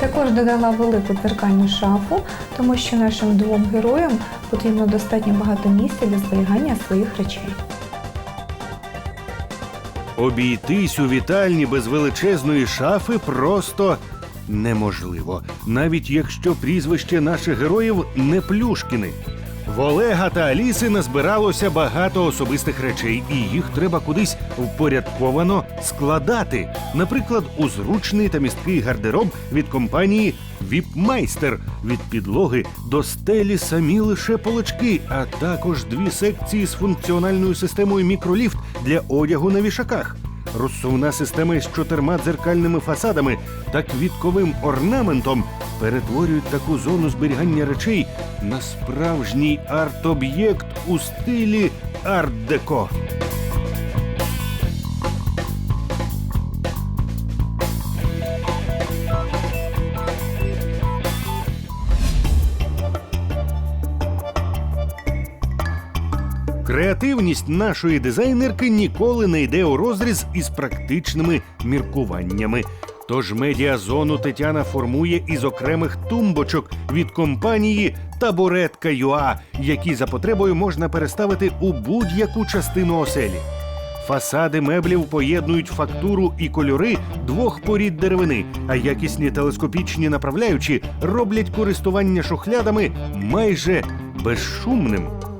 Також додала велику дзеркальну шафу, тому що нашим двом героям потрібно достатньо багато місця для зберігання своїх речей. Обійтись у вітальні без величезної шафи просто неможливо, навіть якщо прізвище наших героїв не Плюшкіни. В Олега та Аліси назбиралося багато особистих речей, і їх треба кудись впорядковано складати. Наприклад, у зручний та місткий гардероб від компанії Віпмайстер від підлоги до стелі самі лише полочки, а також дві секції з функціональною системою мікроліфт для одягу на вішаках. Розсувна система із чотирма дзеркальними фасадами та квітковим орнаментом перетворюють таку зону зберігання речей на справжній арт-об'єкт у стилі арт-деко. Креативність нашої дизайнерки ніколи не йде у розріз із практичними міркуваннями. Тож медіазону Тетяна формує із окремих тумбочок від компанії Табуретка ЮА, які за потребою можна переставити у будь-яку частину оселі. Фасади меблів поєднують фактуру і кольори двох порід деревини, а якісні телескопічні направляючі роблять користування шухлядами майже безшумним.